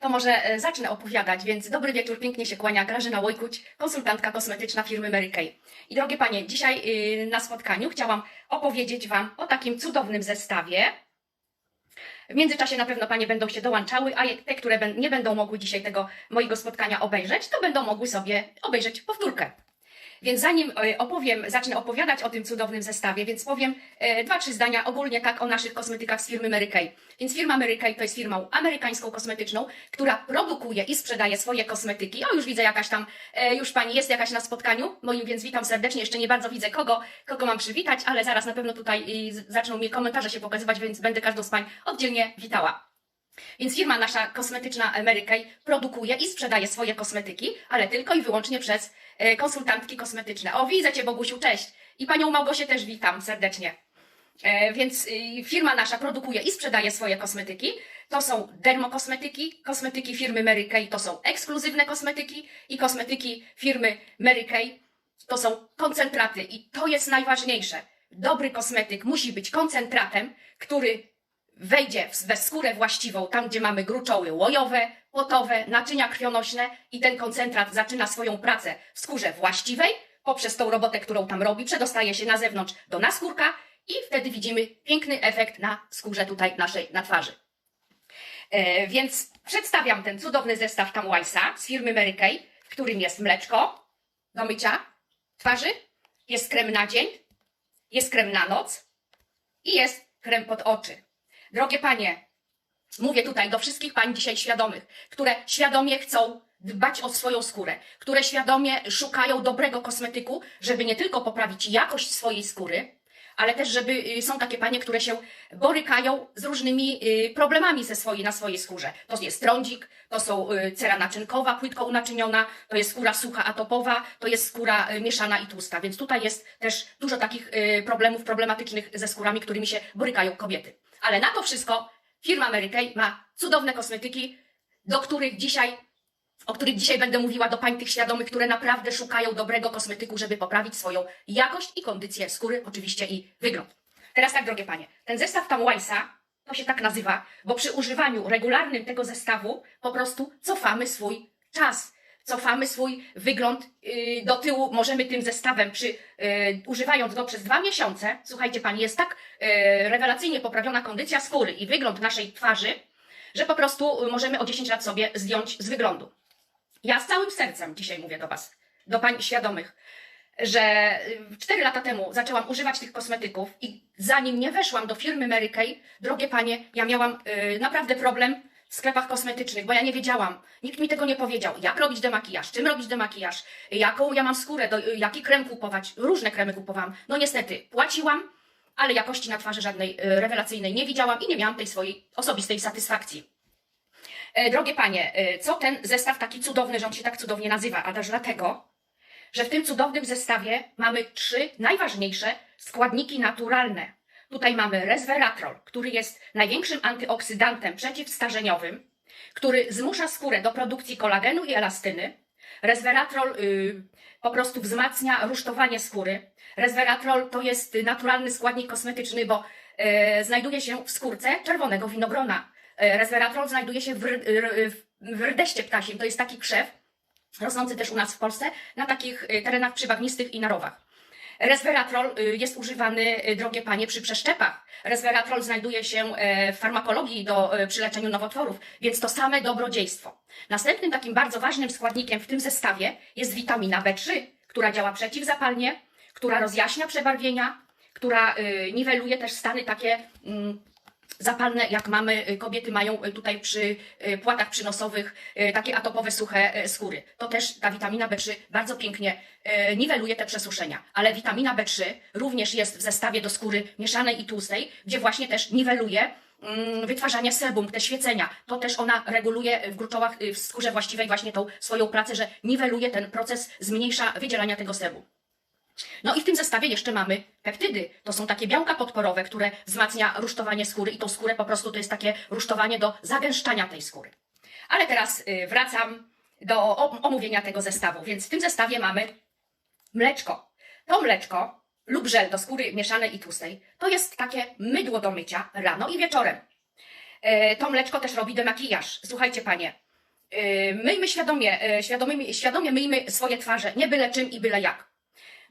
to może e, zacznę opowiadać, więc dobry wieczór, pięknie się kłania Grażyna Łojkuć, konsultantka kosmetyczna firmy Mary Kay. I drogie panie, dzisiaj y, na spotkaniu chciałam opowiedzieć wam o takim cudownym zestawie. W międzyczasie na pewno panie będą się dołączały, a te, które nie będą mogły dzisiaj tego mojego spotkania obejrzeć, to będą mogły sobie obejrzeć powtórkę. Więc zanim e, opowiem, zacznę opowiadać o tym cudownym zestawie, więc powiem e, dwa, trzy zdania ogólnie tak o naszych kosmetykach z firmy Mary Kay. Więc firma Mary Kay to jest firmą amerykańską kosmetyczną, która produkuje i sprzedaje swoje kosmetyki. O, już widzę jakaś tam, e, już pani jest jakaś na spotkaniu moim, więc witam serdecznie. Jeszcze nie bardzo widzę kogo, kogo mam przywitać, ale zaraz na pewno tutaj zaczną mi komentarze się pokazywać, więc będę każdą z pań oddzielnie witała. Więc firma nasza kosmetyczna Kay produkuje i sprzedaje swoje kosmetyki, ale tylko i wyłącznie przez e, konsultantki kosmetyczne. O, widzę Cię Bogusiu, cześć! I Panią Małgosię też witam serdecznie. E, Więc y, firma nasza produkuje i sprzedaje swoje kosmetyki. To są dermokosmetyki, kosmetyki firmy Mary Kay, to są ekskluzywne kosmetyki i kosmetyki firmy Mary Kay to są koncentraty i to jest najważniejsze. Dobry kosmetyk musi być koncentratem, który wejdzie we skórę właściwą, tam gdzie mamy gruczoły łojowe, potowe, naczynia krwionośne i ten koncentrat zaczyna swoją pracę w skórze właściwej, poprzez tą robotę, którą tam robi, przedostaje się na zewnątrz do naskórka i wtedy widzimy piękny efekt na skórze tutaj naszej, na twarzy. E, więc przedstawiam ten cudowny zestaw Tamwajsa z firmy Mary Kay, w którym jest mleczko do mycia twarzy, jest krem na dzień, jest krem na noc i jest krem pod oczy. Drogie panie, mówię tutaj do wszystkich pań dzisiaj świadomych, które świadomie chcą dbać o swoją skórę, które świadomie szukają dobrego kosmetyku, żeby nie tylko poprawić jakość swojej skóry, ale też, żeby y, są takie panie, które się borykają z różnymi y, problemami ze swojej, na swojej skórze. To jest trądzik, to są y, cera naczynkowa, płytko unaczyniona, to jest skóra sucha atopowa, to jest skóra mieszana i tłusta. Więc tutaj jest też dużo takich problemów problematycznych ze skórami, którymi się borykają kobiety. Ale na to wszystko firma Mary Kay ma cudowne kosmetyki, do których dzisiaj o których dzisiaj będę mówiła do pań tych świadomych, które naprawdę szukają dobrego kosmetyku, żeby poprawić swoją jakość i kondycję skóry, oczywiście i wygląd. Teraz tak, drogie panie, ten zestaw Tamwajsa, to się tak nazywa, bo przy używaniu regularnym tego zestawu po prostu cofamy swój czas. Cofamy swój wygląd yy, do tyłu. Możemy tym zestawem, przy, yy, używając go przez dwa miesiące, słuchajcie pani, jest tak yy, rewelacyjnie poprawiona kondycja skóry i wygląd naszej twarzy, że po prostu y, możemy o 10 lat sobie zdjąć z wyglądu. Ja z całym sercem dzisiaj mówię do Was, do pań świadomych, że 4 lata temu zaczęłam używać tych kosmetyków i zanim nie weszłam do firmy Mary Kay, drogie panie, ja miałam y, naprawdę problem w sklepach kosmetycznych, bo ja nie wiedziałam, nikt mi tego nie powiedział, jak robić demakijaż, czym robić demakijaż, jaką ja mam skórę, do, jaki krem kupować, różne kremy kupowałam. No niestety, płaciłam, ale jakości na twarzy żadnej y, rewelacyjnej nie widziałam i nie miałam tej swojej osobistej satysfakcji. E, Drogie panie, e, co ten zestaw taki cudowny, że on się tak cudownie nazywa? A też dlatego, że w tym cudownym zestawie mamy trzy najważniejsze składniki naturalne. Tutaj mamy resveratrol, który jest największym antyoksydantem przeciwstarzeniowym, który zmusza skórę do produkcji kolagenu i elastyny. Resveratrol y, po prostu wzmacnia rusztowanie skóry. Resveratrol to jest y, naturalny składnik kosmetyczny, bo e, znajduje się w skórce czerwonego winogrona. E, Resveratrol znajduje się w, w rdeście ptasim. To jest taki krzew, rosnący też u nas w Polsce, na takich y, terenach przybagnistych i na rowach. Resveratrol y, jest używany, y, drogie panie, przy przeszczepach. Resveratrol znajduje się e, w farmakologii do, e, przy leczeniu nowotworów, więc to same dobrodziejstwo. Następnym takim bardzo ważnym składnikiem w tym zestawie jest witamina B3, która działa przeciwzapalnie, która rozjaśnia przebarwienia, która y, niweluje też stany takie mm, zapalne, jak mamy, y, kobiety mają y, tutaj przy y, płatach przynosowych takie atopowe, suche skóry. To też ta witamina B3 bardzo pięknie niweluje te przesuszenia. Ale witamina B3 również jest w zestawie do skóry mieszanej i tłustej, gdzie właśnie też niweluje mm, wytwarzanie sebum, te świecenia. To też ona reguluje w gruczołach, w skórze właściwej właśnie tą swoją pracę, że niweluje ten proces, zmniejsza wydzielania tego sebum. No i w tym zestawie jeszcze mamy peptydy. To są takie białka podporowe, które wzmacnia rusztowanie skóry i tą skórę po prostu to jest takie rusztowanie do zagęszczania tej skóry. Ale teraz y, wracam do omówienia tego zestawu. Więc w tym zestawie mamy mleczko. To mleczko lub żel do skóry mieszanej i tłustej to jest takie mydło do mycia rano i wieczorem. E, To mleczko też robi demakijaż. Słuchajcie panie, Yy, myjmy świadomie, świadomie, świadomie myjmy swoje twarze, nie byle czym i byle jak.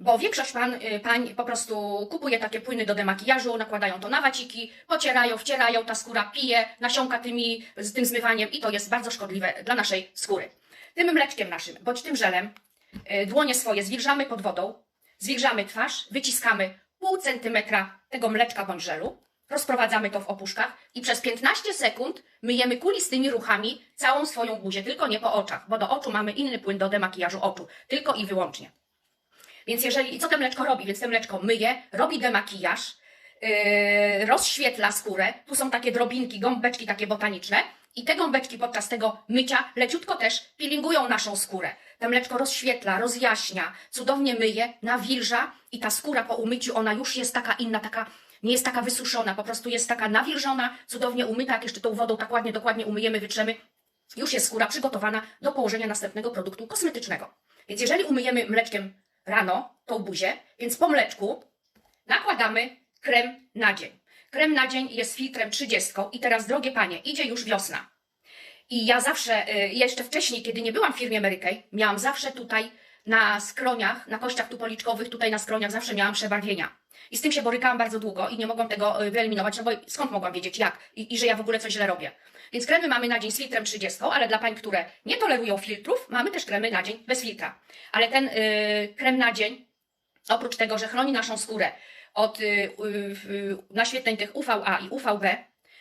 Bo większość pan, yy, pań po prostu kupuje takie płyny do demakijażu, nakładają to na waciki, pocierają, wcierają, ta skóra pije, nasiąka tymi, z tym zmywaniem i to jest bardzo szkodliwe dla naszej skóry. Tym mleczkiem naszym, bądź tym żelem, yy, dłonie swoje zwilżamy pod wodą, zwilżamy twarz, wyciskamy pół centymetra tego mleczka bądź żelu, rozprowadzamy to w opuszkach i przez 15 sekund myjemy kulistymi ruchami całą swoją buzię, tylko nie po oczach, bo do oczu mamy inny płyn do demakijażu oczu, tylko i wyłącznie. Więc jeżeli, i co to mleczko robi? Więc to mleczko myje, robi demakijaż, yy, rozświetla skórę, tu są takie drobinki, gąbeczki takie botaniczne i te gąbeczki podczas tego mycia leciutko też peelingują naszą skórę. To mleczko rozświetla, rozjaśnia, cudownie myje, nawilża i ta skóra po umyciu, ona już jest taka inna, taka nie jest taka wysuszona, po prostu jest taka nawilżona, cudownie umyta, jak jeszcze tą wodą tak ładnie, dokładnie umyjemy, wytrzemy, już jest skóra przygotowana do położenia następnego produktu kosmetycznego. Więc jeżeli umyjemy mleczkiem rano tą buzię, więc po mleczku nakładamy krem na dzień. Krem na dzień jest filtrem 30 i teraz, drogie panie, idzie już wiosna. I ja zawsze, y, jeszcze wcześniej, kiedy nie byłam w firmie Mary Kay, miałam zawsze tutaj na skroniach, na kościach tu policzkowych, tutaj na skroniach zawsze miałam przebarwienia. I z tym się borykałam bardzo długo i nie mogłam tego y, wyeliminować, no bo skąd mogłam wiedzieć jak i, i że ja w ogóle coś źle robię. Więc kremy mamy na dzień z filtrem 30, ale dla pań, które nie tolerują filtrów, mamy też kremy na dzień bez filtra. Ale ten y, krem na dzień, oprócz tego, że chroni naszą skórę od y, y, y, naświetleń tych UVA i UVB,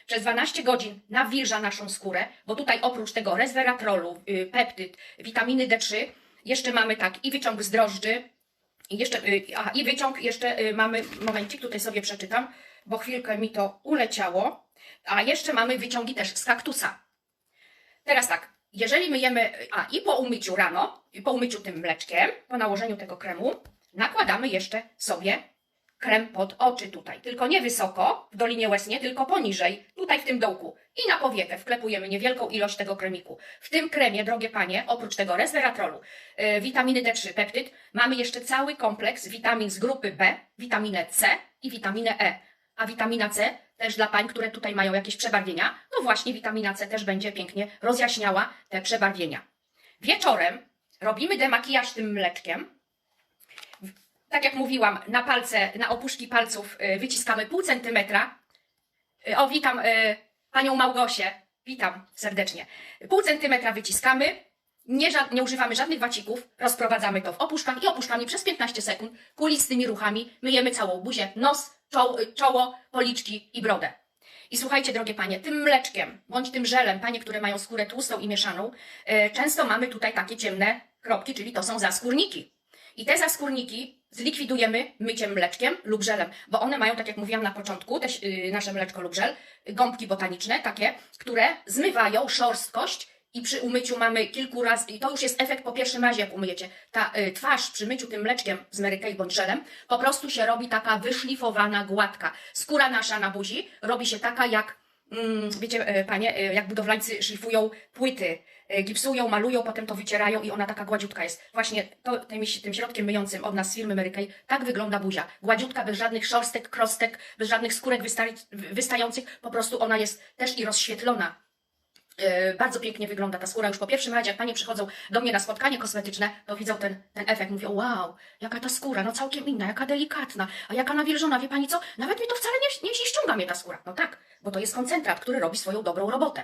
przez 12 godzin nawilża naszą skórę, bo tutaj oprócz tego resveratrolu, y, peptyd, witaminy D3, jeszcze mamy tak i wyciąg z drożdży, i jeszcze, y, aha, i wyciąg jeszcze y, mamy, momencik, tutaj sobie przeczytam, bo chwilkę mi to uleciało, a jeszcze mamy wyciągi też z kaktusa. Teraz tak, jeżeli myjemy, a i po umyciu rano, i po umyciu tym mleczkiem, po nałożeniu tego kremu, nakładamy jeszcze sobie krem pod oczy tutaj. Tylko nie wysoko, w dolinie łez nie, tylko poniżej, tutaj w tym dołku. I na powiekę wklepujemy niewielką ilość tego kremiku. W tym kremie, drogie panie, oprócz tego resveratrolu, yy, witaminy D3, peptyd, mamy jeszcze cały kompleks witamin z grupy B, witaminę C i witaminę E. A witamina C też dla pań, które tutaj mają jakieś przebarwienia, no właśnie witamina C też będzie pięknie rozjaśniała te przebarwienia. Wieczorem robimy demakijaż tym mleczkiem, tak jak mówiłam, na palce, na opuszki palców y, wyciskamy pół centymetra. Y, O, witam y, panią Małgosię. Witam serdecznie. Pół centymetra wyciskamy. Nie, nie używamy żadnych wacików. Rozprowadzamy to w opuszkach i opuszkami przez 15 sekund kulistymi ruchami myjemy całą buzię, nos, czoło, czoło policzki i brodę. I słuchajcie, drogie panie, tym mleczkiem bądź tym żelem, panie, które mają skórę tłustą i mieszaną, często mamy tutaj takie ciemne kropki, czyli to są zaskórniki. I te zaskórniki zlikwidujemy myciem mleczkiem lub żelem, bo one mają, tak jak mówiłam na początku, też yy, nasze mleczko lub żel, gąbki botaniczne, takie, które zmywają szorstkość i przy umyciu mamy kilku razy, i to już jest efekt po pierwszym razie, jak umyjecie. Ta y, twarz przy myciu tym mleczkiem z Mary Kay bądź żelem, po prostu się robi taka wyszlifowana, gładka. Skóra nasza na buzi robi się taka jak, wiecie, y, panie, y, jak budowlańcy szlifują płyty, y, gipsują, malują, potem to wycierają i ona taka gładziutka jest. Właśnie to, tym, tym środkiem myjącym od nas firmy Mary Kay, tak wygląda buzia. Gładziutka, bez żadnych szorstek, krostek, bez żadnych skórek wysta- wystających, po prostu ona jest też i rozświetlona. Bardzo pięknie wygląda ta skóra. Już po pierwszym razie, jak panie przychodzą do mnie na spotkanie kosmetyczne, to widzą ten, ten efekt. Mówią, wow, jaka ta skóra, no całkiem inna, jaka delikatna, a jaka nawilżona. Wie pani co? Nawet mi to wcale nie, nie, nie ściąga mnie ta skóra. No tak, bo to jest koncentrat, który robi swoją dobrą robotę.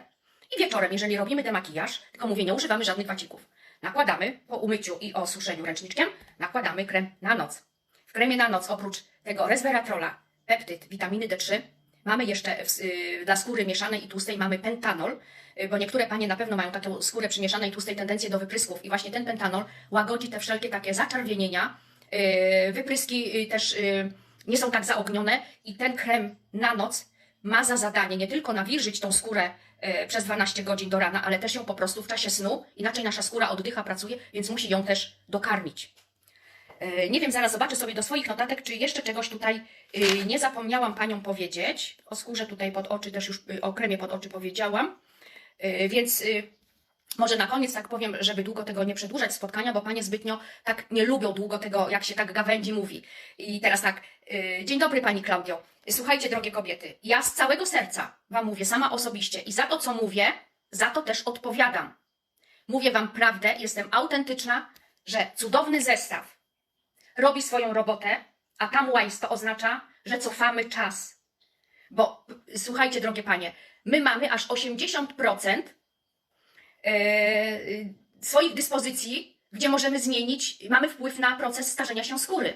I wieczorem, jeżeli robimy demakijaż, tylko mówię, nie używamy żadnych wacików. Nakładamy po umyciu i osuszeniu ręczniczkiem, nakładamy krem na noc. W kremie na noc oprócz tego resveratrola, peptyd, witaminy D3, mamy jeszcze w, y, dla skóry mieszanej i tłustej mamy pentanol, y, bo niektóre panie na pewno mają taką skórę przymieszanej i tłustej tendencję do wyprysków i właśnie ten pentanol łagodzi te wszelkie takie zaczerwienienia, y, wypryski y, też y, nie są tak zaognione i ten krem na noc ma za zadanie nie tylko nawilżyć tą skórę e, przez 12 godzin do rana, ale też ją po prostu w czasie snu, inaczej nasza skóra oddycha, pracuje, więc musi ją też dokarmić. E, Nie wiem, zaraz zobaczę sobie do swoich notatek, czy jeszcze czegoś tutaj y, nie zapomniałam Paniom powiedzieć. O skórze tutaj pod oczy też już, o kremie pod oczy powiedziałam. E, Więc może na koniec tak powiem, żeby długo tego nie przedłużać spotkania, bo Panie zbytnio tak nie lubią długo tego, jak się tak gawędzi mówi. I teraz tak, y, dzień dobry Pani Klaudio. Słuchajcie, drogie kobiety, ja z całego serca Wam mówię, sama osobiście i za to, co mówię, za to też odpowiadam. mówię Wam prawdę, jestem autentyczna, że cudowny zestaw robi swoją robotę, a tam wise to oznacza, że cofamy czas. Bo słuchajcie, drogie panie, my mamy aż 80% e, swoich dyspozycji, gdzie możemy zmienić, mamy wpływ na proces starzenia się skóry.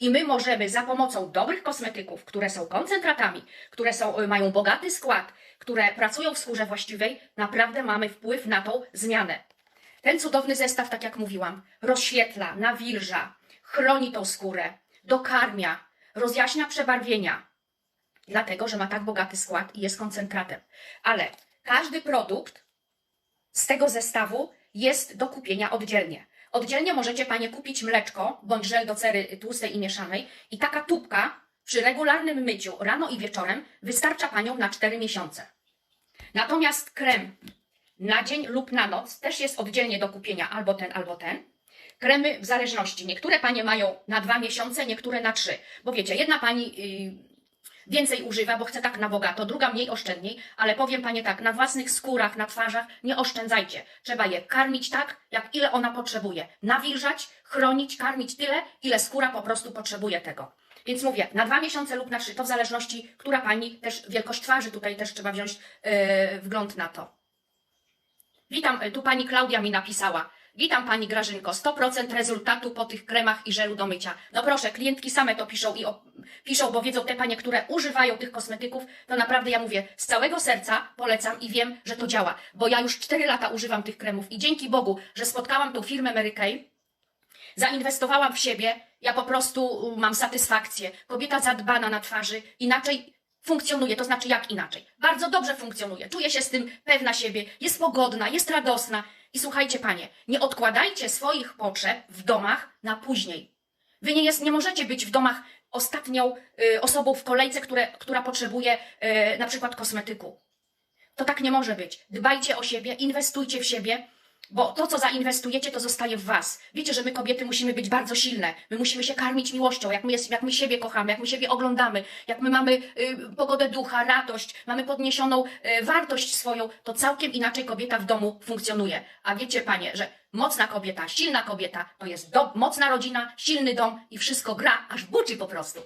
I my możemy za pomocą dobrych kosmetyków, które są koncentratami, które są, y, mają bogaty skład, które pracują w skórze właściwej, naprawdę mamy wpływ na tą zmianę. Ten cudowny zestaw, tak jak mówiłam, rozświetla, nawilża, chroni tą skórę, dokarmia, rozjaśnia przebarwienia, dlatego że ma tak bogaty skład i jest koncentratem. Ale każdy produkt z tego zestawu jest do kupienia oddzielnie. Oddzielnie możecie Panie kupić mleczko bądź żel do cery tłustej i mieszanej i taka tubka przy regularnym myciu rano i wieczorem wystarcza Panią na 4 miesiące. Natomiast krem na dzień lub na noc też jest oddzielnie do kupienia albo ten, albo ten. Kremy w zależności. Niektóre Panie mają na dwa miesiące, niektóre na trzy. Bo wiecie, jedna Pani yy, więcej używa, bo chce tak na bogato, druga mniej oszczędniej, ale powiem Panie tak, na własnych skórach, na twarzach nie oszczędzajcie. Trzeba je karmić tak, jak ile ona potrzebuje. Nawilżać, chronić, karmić tyle, ile skóra po prostu potrzebuje tego. Więc mówię, na dwa miesiące lub na trzy, to w zależności, która Pani też, wielkość twarzy, tutaj też trzeba wziąć yy, wgląd na to. Witam, y, tu pani Klaudia mi napisała. Witam pani Grażynko, 100% rezultatu po tych kremach i żelu do mycia. No proszę, klientki same to piszą i piszą, bo wiedzą te panie, które używają tych kosmetyków, to naprawdę ja mówię, z całego serca polecam i wiem, że to działa, bo ja już 4 lata używam tych kremów i dzięki Bogu, że spotkałam tą firmę Mary Kay, zainwestowałam w siebie, ja po prostu mam satysfakcję. Kobieta zadbana na twarzy, inaczej funkcjonuje, to znaczy jak inaczej. Bardzo dobrze funkcjonuje, czuje się z tym pewna siebie, jest pogodna, jest radosna. I słuchajcie, panie, nie odkładajcie swoich potrzeb w domach na później. Wy nie, jest, nie możecie być w domach ostatnią y, osobą w kolejce, które, która potrzebuje y, na przykład kosmetyku. To tak nie może być. Dbajcie o siebie, inwestujcie w siebie, bo to, co zainwestujecie, to zostaje w Was. Wiecie, że my kobiety musimy być bardzo silne. My musimy się karmić miłością, jak my, jest, jak my siebie kochamy, jak my siebie oglądamy, jak my mamy y, pogodę ducha, radość, mamy podniesioną y, wartość swoją, to całkiem inaczej kobieta w domu funkcjonuje. A wiecie, panie, że mocna kobieta, silna kobieta to jest do, mocna rodzina, silny dom i wszystko gra, aż buczy po prostu.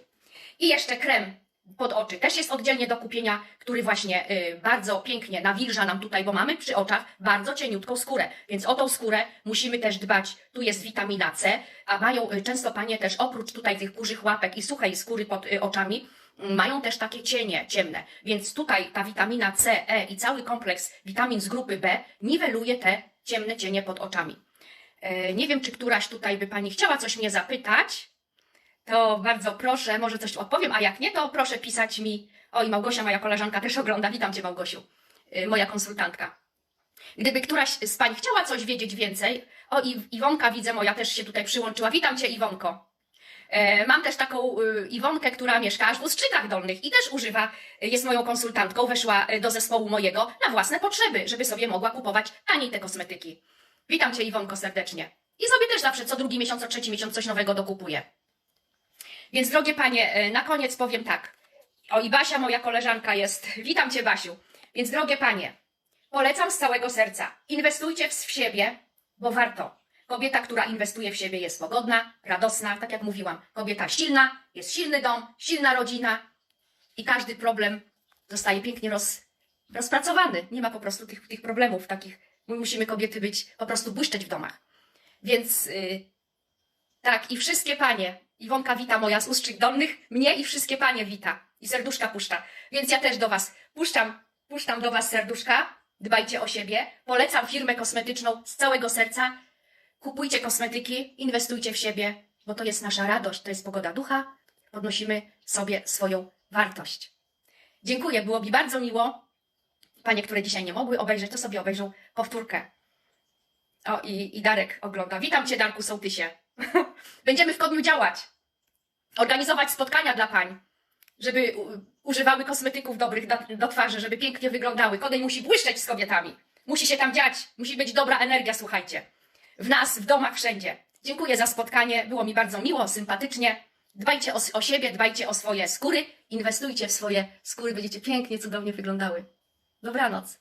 I jeszcze krem pod oczy też jest oddzielnie do kupienia, który właśnie y, bardzo pięknie nawilża nam tutaj, bo mamy przy oczach bardzo cieniutką skórę, więc o tą skórę musimy też dbać. Tu jest witamina C, a mają y, często panie też oprócz tutaj tych kurzych łapek i suchej skóry pod y, oczami, y, mają też takie cienie ciemne, więc tutaj ta witamina C, E i cały kompleks witamin z grupy B niweluje te ciemne cienie pod oczami. E, Nie wiem, czy któraś tutaj by pani chciała coś mnie zapytać to bardzo proszę, może coś odpowiem, a jak nie, to proszę pisać mi. O, i Małgosia, moja koleżanka, też ogląda. Witam Cię, Małgosiu, y, moja konsultantka. Gdyby któraś z Pań chciała coś wiedzieć więcej, o, i Iwonka, widzę, moja też się tutaj przyłączyła. Witam Cię, Iwonko. E, Mam też taką y, Iwonkę, która mieszka aż w Ustrzykach Dolnych i też używa, y, jest moją konsultantką, weszła do zespołu mojego na własne potrzeby, żeby sobie mogła kupować taniej te kosmetyki. Witam Cię, Iwonko, serdecznie. I sobie też zawsze co drugi miesiąc, co trzeci miesiąc coś nowego dokupuję. Więc drogie panie, e, na koniec powiem tak. O i Basia, moja koleżanka jest. Witam cię, Basiu. Więc drogie panie, polecam z całego serca. Inwestujcie w siebie, bo warto. Kobieta, która inwestuje w siebie jest pogodna, radosna, tak jak mówiłam. Kobieta silna, jest silny dom, silna rodzina i każdy problem zostaje pięknie roz, rozpracowany. Nie ma po prostu tych, tych problemów takich. My musimy kobiety być, po prostu błyszczeć w domach. Więc y, tak, i wszystkie panie. Iwonka wita moja z Ustrzyk Dolnych, mnie i wszystkie panie wita. I serduszka puszcza. Więc ja też do was puszczam, puszczam do was serduszka. Dbajcie o siebie. Polecam firmę kosmetyczną z całego serca. Kupujcie kosmetyki, inwestujcie w siebie, bo to jest nasza radość, to jest pogoda ducha. Podnosimy sobie swoją wartość. Dziękuję, było mi bardzo miło. Panie, które dzisiaj nie mogły obejrzeć, to sobie obejrzą powtórkę. O, i, i Darek ogląda. Witam Cię, Darku Sołtysie. Będziemy w Kodniu działać. Organizować spotkania dla pań, żeby używały kosmetyków dobrych do, do twarzy, żeby pięknie wyglądały. Kodeń musi błyszczeć z kobietami. Musi się tam dziać. Musi być dobra energia, słuchajcie. W nas, w domach, wszędzie. Dziękuję za spotkanie. Było mi bardzo miło, sympatycznie. Dbajcie o, o siebie, dbajcie o swoje skóry. Inwestujcie w swoje skóry. Będziecie pięknie, cudownie wyglądały. Dobranoc.